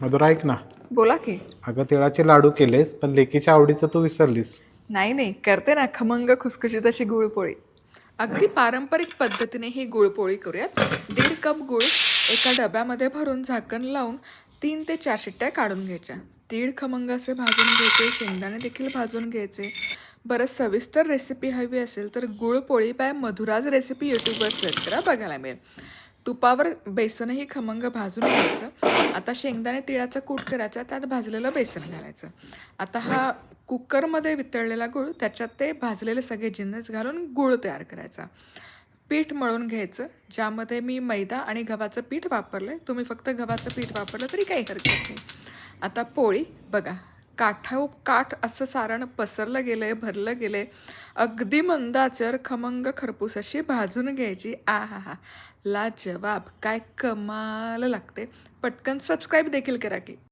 मधुरा ऐक ना. बोला की. अगं तिळाचे लाडू केलेस पण लेकीच्या आवडीचं तू विसरलीस. नाही नाही. करते ना. खमंग खुसखुशीत अशी गुळपोळी. अगदी पारंपरिक पद्धतीने ही गुळपोळी करूयात. दीड कप गुळ एका डब्यामध्ये भरून झाकण लावून तीन ते चार शिट्ट्या काढून घ्यायच्या. तीळ खमंग असे भाजून घ्यायचे. शेंगदाणे देखील भाजून घ्यायचे. बरं सविस्तर रेसिपी हवी असेल तर गुळपोळी बाय मधुराज रेसिपी यूट्यूबवर सर्च करा. बघायला मिळेल. तुपावर बेसनही खमंग भाजून घ्यायचं. आता शेंगदाणे तिळाचा कूट करायचा त्यात भाजलेलं बेसन घालायचं. आता हा कुकरमध्ये वितळलेला गूळ त्याच्यात ते भाजलेले सगळे जिन्नस घालून गूळ तयार करायचा. पीठ मळून घ्यायचं ज्यामध्ये मी मैदा आणि गव्हाचं पीठ वापरलं आहे तुम्ही फक्त गव्हाचं पीठ वापरलं तरी काही हरकत नाही. आता पोळी बघा काठाऊ काठ असं सारण पसरलं गेलं आहे भरलं गेलं आहे अगदी मंदाचर खमंग खरपूस अशी भाजून घ्यायची. आ हा हा. ला जवाब काय कमाल लागते. पटकन सबस्क्राईब देखील करा की.